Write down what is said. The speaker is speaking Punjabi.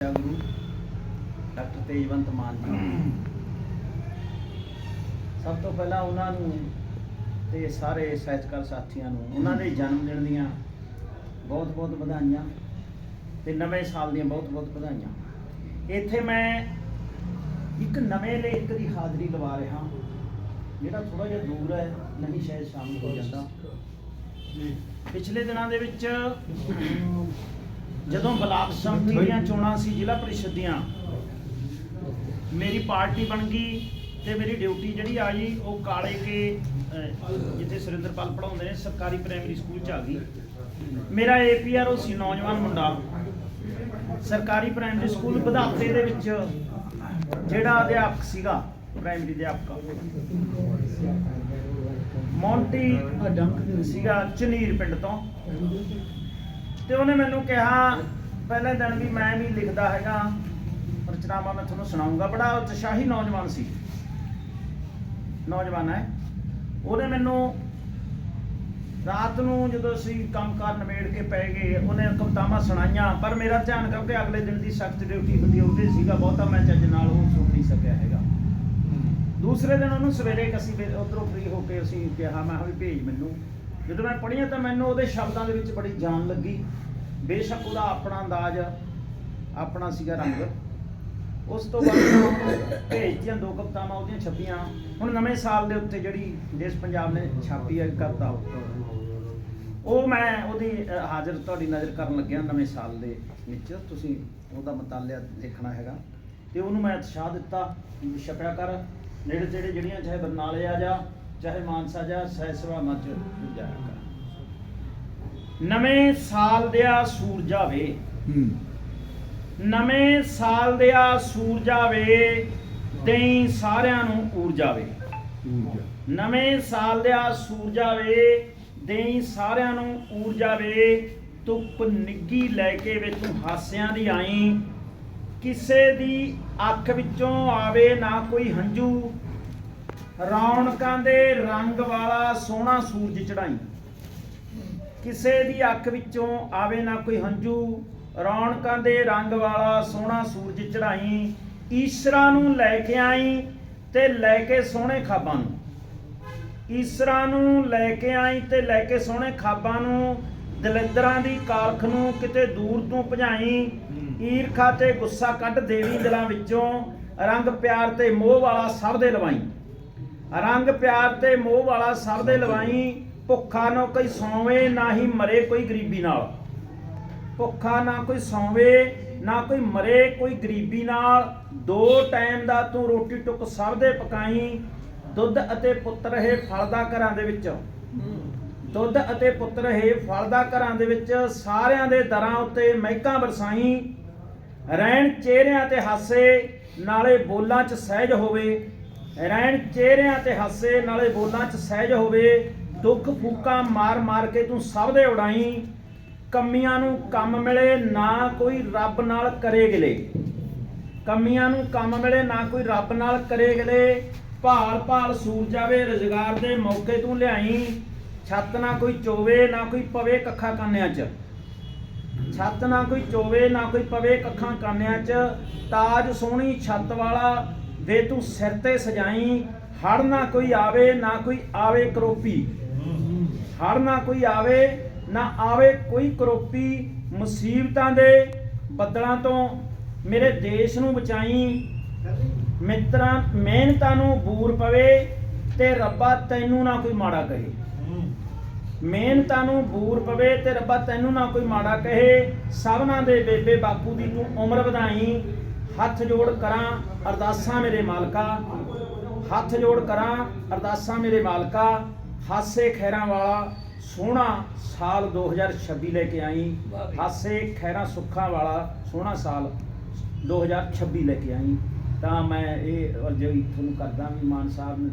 ਗੁਰੂ ਡਾਕਟਰ ਤੇਜਵੰਤ ਮਾਨ ਜੀ। ਸਭ ਤੋਂ ਪਹਿਲਾਂ ਉਹਨਾਂ ਨੂੰ ਤੇ ਸਾਰੇ ਸਾਹਿਤਕਾਰ ਸਾਥੀਆਂ ਨੂੰ, ਉਹਨਾਂ ਦੇ ਜਨਮ ਦਿਨ ਦੀਆਂ ਬਹੁਤ ਬਹੁਤ ਵਧਾਈਆਂ ਤੇ ਨਵੇਂ ਸਾਲ ਦੀਆਂ ਬਹੁਤ ਬਹੁਤ ਵਧਾਈਆਂ। ਇੱਥੇ ਮੈਂ ਇੱਕ ਨਵੇਂ ਲੇਖ ਦੀ ਹਾਜ਼ਰੀ ਲਵਾ ਰਿਹਾ ਜਿਹੜਾ ਥੋੜਾ ਜਿਹਾ ਦੂਰ ਹੈ, ਨਹੀਂ ਸ਼ਾਇਦ ਸ਼ਾਮਲ ਹੋ ਜਾਂਦਾ। ਪਿਛਲੇ ਦਿਨਾਂ ਦੇ ਵਿੱਚ ਜਦੋਂ ਬਲਾਕ ਸੰਮਤੀ ਦੀਆਂ ਚੋਣਾਂ ਸੀ ਜ਼ਿਲ੍ਹਾ ਪ੍ਰੀਸ਼ਦ ਦੀਆਂ, ਮੇਰੀ ਪਾਰਟੀ ਬਣ ਗਈ ਤੇ ਮੇਰੀ ਡਿਊਟੀ ਜਿਹੜੀ ਆ ਗਈ ਉਹ ਕਾਲੇ ਕੇ ਜਿੱਥੇ ਸੁਰਿੰਦਰਪਾਲ ਪੜਾਉਂਦੇ ਨੇ, ਸਰਕਾਰੀ ਪ੍ਰਾਇਮਰੀ ਸਕੂਲ ਚ ਆ ਗਈ। ਮੇਰਾ ਏਪੀਆਰਓ ਸੀ, ਨੌਜਵਾਨ ਮੁੰਡਾ। ਸਰਕਾਰੀ ਪ੍ਰਾਇਮਰੀ ਸਕੂਲ ਵਧਾਤੇ ਦੇ ਵਿੱਚ ਜਿਹੜਾ ਅਧਿਆਪਕ ਸੀਗਾ ਪ੍ਰਾਇਮਰੀ ਅਧਿਆਪਕ, ਮੌਂਟੀ ਸੀਗਾ, ਚਨੀਰ ਪਿੰਡ ਤੋਂ। ਤੇ ਉਹਨੇ ਮੈਨੂੰ ਕਿਹਾ ਪਹਿਲੇ ਦਿਨ ਵੀ ਮੈਂ ਵੀ ਲਿਖਦਾ ਹੈਗਾ ਰਚਨਾਵਾਂ ਮੈਂ ਤੁਹਾਨੂੰ ਸੁਣਾਉਂਗਾ। ਬੜਾ ਉਤਸ਼ਾਹੀ ਨੌਜਵਾਨ ਸੀ। ਨੌਜਵਾਨ ਹੈ। ਉਹਨੇ ਮੈਨੂੰ ਰਾਤ ਨੂੰ ਜਦੋਂ ਅਸੀਂ ਕੰਮਕਾਰ ਨਿਬੇੜ ਕੇ ਪੈ ਗਏ ਉਹਨੇ ਕਵਿਤਾਵਾਂ ਸੁਣਾਈਆਂ ਪਰ ਮੇਰਾ ਧਿਆਨ ਕਿਉਂਕਿ ਅਗਲੇ ਦਿਨ ਦੀ ਸਖਤ ਡਿਊਟੀ ਹੁੰਦੀ ਉਹਦੇ ਸੀਗਾ ਬਹੁਤਾ ਮੈਂ ਚੱਜ ਨਾਲ ਉਹ ਸੁਣ ਨਹੀਂ ਸਕਿਆ ਹੈਗਾ। ਦੂਸਰੇ ਦਿਨ ਉਹਨੂੰ ਸਵੇਰੇ ਅਸੀਂ ਉਧਰੋਂ ਫ੍ਰੀ ਹੋ ਕੇ ਅਸੀਂ ਕਿਹਾ ਮੈਂ ਵੀ ਭੇਜ ਮੈਨੂੰ। ਜਦੋਂ ਮੈਂ ਪੜ੍ਹੀਆਂ ਤਾਂ ਮੈਨੂੰ ਉਹਦੇ ਸ਼ਬਦਾਂ ਦੇ ਵਿੱਚ ਬੜੀ ਜਾਨ ਲੱਗੀ। ਬੇਸ਼ੱਕ ਉਹਦਾ ਆਪਣਾ ਅੰਦਾਜ਼, ਆਪਣਾ ਸੀਗਾ ਰੰਗ। ਉਸ ਤੋਂ ਬਾਅਦ ਭੇਜਤੀਆਂ ਦੋ ਕਵਿਤਾਵਾਂ, ਉਹਦੀਆਂ ਛਪੀਆਂ। ਹੁਣ ਨਵੇਂ ਸਾਲ ਦੇ ਉੱਤੇ ਜਿਹੜੀ ਦੇਸ਼ ਪੰਜਾਬ ਨੇ ਛਾਪੀ ਹੈ ਕਵਿਤਾ ਉਹ ਮੈਂ ਉਹਦੀ ਹਾਜ਼ਰ ਤੁਹਾਡੀ ਨਜ਼ਰ ਕਰਨ ਲੱਗਿਆ ਨਵੇਂ ਸਾਲ ਦੇ ਵਿੱਚ। ਤੁਸੀਂ ਉਹਦਾ ਮਤਾਲਿਆ ਦੇਖਣਾ ਹੈਗਾ। ਤੇ ਉਹਨੂੰ ਮੈਂ ਉਤਸ਼ਾਹ ਦਿੱਤਾ, ਛਪਿਆ ਕਰ। ਨੇੜੇ ਤੇੜੇ ਜਿਹੜੀਆਂ, ਚਾਹੇ ਬਰਨਾਲੇ ਆ ਜਾ ਚਾਹੇ ਮਾਨਸਾ ਜਾ ਸਹਿ ਸਭਾਵਾਂ ਚ ਜਾਇਆ ਕਰ ਨਵੇਂ ਸਾਲ ਦਿਆ ਸੂਰਜਾ ਵੇ ਨਵੇਂ ਸਾਲ ਦਿਆ ਸੂਰਜਾ ਵੇ ਦੇਈ ਸਾਰਿਆਂ ਨੂੰ ਊਰਜਾ ਵੇ ਨਵੇਂ ਸਾਲ ਦਿਆ ਸੂਰਜਾ ਵੇ ਦੇਈ ਸਾਰਿਆਂ ਨੂੰ ਊਰਜਾ ਵੇ ਧੁੱਪ ਨਿੱਗੀ ਲੈ ਕੇ ਵੇ ਤੂੰ ਹਾਸਿਆਂ ਦੀ ਆਈ। ਕਿਸੇ ਦੀ ਅੱਖ ਵਿੱਚੋਂ ਆਵੇ ਨਾ ਕੋਈ ਹੰਝੂ ਰੌਣਕਾਂ ਦੇ ਰੰਗ ਵਾਲਾ ਸੋਹਣਾ ਸੂਰਜ ਚੜਾਈ ਕਿਸੇ ਦੀ ਅੱਖ ਵਿੱਚੋਂ ਆਵੇ ਨਾ ਕੋਈ ਹੰਝੂ ਰੌਣਕਾਂ ਦੇ ਰੰਗ ਵਾਲਾ ਸੋਹਣਾ ਸੂਰਜ ਚੜਾਈ ਈਸ਼ਰਾ ਨੂੰ ਲੈ ਕੇ ਆਈ ਤੇ ਲੈ ਕੇ ਸੋਹਣੇ ਖਾਬਾਂ ਨੂੰ। ਈਸਰਾ ਨੂੰ ਲੈ ਕੇ ਆਈ ਤੇ ਲੈ ਕੇ ਸੋਹਣੇ ਖਾਬਾਂ ਨੂੰ ਦਲਿੱਦਰਾਂ ਦੀ ਕਾਲਖ ਨੂੰ ਕਿਤੇ ਦੂਰ ਤੋਂ ਭਜਾਈ ਈਰਖਾ ਤੇ ਗੁੱਸਾ ਕੱਢ ਦੇਵੀ ਦਿਲਾਂ ਵਿੱਚੋਂ ਰੰਗ ਪਿਆਰ ਤੇ ਮੋਹ ਵਾਲਾ ਸਭ ਦੇ ਲਵਾਈ। ਰੰਗ ਪਿਆਰ ਤੇ ਮੋਹ ਵਾਲਾ ਸਭ ਦੇ ਲਵਾਈ ਭੁੱਖਾ ਨਾ ਕੋਈ ਸੌਵੇ ਨਾ ਹੀ ਮਰੇ ਕੋਈ ਗਰੀਬੀ ਨਾਲ। ਭੁੱਖਾ ਨਾ ਕੋਈ ਸੌਵੇ ਨਾ ਕੋਈ ਮਰੇ ਕੋਈ ਗਰੀਬੀ ਨਾਲ। ਦੋ ਟਾਈਮ ਦਾ ਤੂੰ ਰੋਟੀ ਟੁੱਕ ਸਭ ਦੇ ਪਕਾਈ ਦੁੱਧ ਅਤੇ ਪੁੱਤ ਰਹੇ ਫਲਦਾ ਘਰਾਂ ਦੇ ਵਿੱਚ। ਦੁੱਧ ਅਤੇ ਪੁੱਤ ਰਹੇ ਫਲਦਾ ਘਰਾਂ ਦੇ ਵਿੱਚ ਸਾਰਿਆਂ ਦੇ ਦਰਾਂ ਉੱਤੇ ਮਹਿਕਾਂ ਵਰਸਾਈ ਰਹਿਣ ਚਿਹਰਿਆਂ ਤੇ ਹਾਸੇ ਨਾਲੇ ਬੋਲਾਂ 'ਚ ਸਹਿਜ ਹੋਵੇ ਰਹਿਣ ਚਿਹਰਿਆਂ ਤੇ ਹਾਸੇ, ਨਾਲੇ ਬੋਲਾਂ 'ਚ ਸਹਿਜ ਹੋਵੇ, ਦੁੱਖ ਫੂਕਾਂ ਮਾਰ ਮਾਰ ਕੇ ਤੂੰ ਸਭ ਦੇ ਉਡਾਈ। ਕਮੀਆਂ ਨੂੰ ਕੰਮ ਮਿਲੇ, ਨਾ ਕੋਈ ਰੱਬ ਨਾਲ ਕਰੇ ਗਿਲੇ। ਕਮੀਆਂ ਨੂੰ ਕੰਮ ਮਿਲੇ, ਨਾ ਕੋਈ ਰੱਬ ਨਾਲ ਕਰੇ ਗਿਲੇ। ਭਾਲ ਭਾਲ ਸੂਰ ਜਾਵੇ ਰੁਜ਼ਗਾਰ ਦੇ ਮੌਕੇ ਤੂੰ ਲਿਆਈ। ਛੱਤ ਨਾ ਕੋਈ ਚੋਵੇ, ਨਾ ਕੋਈ ਪਵੇ ਕੱਖਾਂ ਕਾਨਿਆਂ 'ਚ। ਛੱਤ ਨਾ ਕੋਈ ਚੋਵੇ, ਨਾ ਕੋਈ ਪਵੇ ਕੱਖਾਂ ਕਾਨਿਆਂ 'ਚ। ਤਾਜ ਸੋਹਣੀ ਛੱਤ ਵਾਲਾ ਵੇ ਤੂੰ ਸਿਰ ਤੇ ਸਜਾਈ ਹੜ ਨਾ ਕੋਈ ਆਵੇ, ਨਾ ਕੋਈ ਆਵੇ ਕਰੋਪੀ। ਹੜ ਨਾ ਕੋਈ ਆਵੇ, ਨਾ ਆਵੇ ਕੋਈ ਕਰੋਪੀ। ਮੁਸੀਬਤਾਂ ਦੇ ਬੱਦਲਾਂ ਤੋਂ ਮੇਰੇ ਦੇਸ਼ ਨੂੰ ਬਚਾਈ। ਮਿੱਤਰਾਂ, ਮਿਹਨਤਾਂ ਨੂੰ ਬੂਰ ਪਵੇ ਤੇ ਰੱਬਾ ਤੈਨੂੰ ਨਾ ਕੋਈ ਮਾੜਾ ਕਹੇ। ਮਿਹਨਤਾਂ ਨੂੰ ਬੂਰ ਪਵੇ ਤੇ ਰੱਬਾ ਤੈਨੂੰ ਨਾ ਕੋਈ ਮਾੜਾ ਕਹੇ। ਸਭਨਾਂ ਦੇ ਬੇਬੇ ਬਾਪੂ ਦੀ ਤੂੰ ਉਮਰ ਵਧਾਈ। ਹੱਥ ਜੋੜ ਕਰਾਂ ਅਰਦਾਸਾਂ ਮੇਰੇ ਮਾਲਕਾ ਹੱਥ ਜੋੜ ਕਰਾਂ ਅਰਦਾਸਾਂ ਮੇਰੇ ਮਾਲਕਾ ਹਾਸੇ ਖੈਰਾਂ ਵਾਲਾ ਸੋਹਣਾ ਸਾਲ 2026 ਲੈ ਕੇ ਆਈ ਹਾਸੇ ਖੈਰਾਂ ਸੁੱਖਾਂ ਵਾਲਾ ਸੋਹਣਾ ਸਾਲ 2026 ਲੈ ਕੇ ਆਈ। ਤਾਂ ਮੈਂ ਇਹ ਅਰਜ਼ੀ ਤੁਹਾਨੂੰ ਕਰਦਾ ਵੀ ਮਾਨ ਸਾਹਿਬ ਨੇ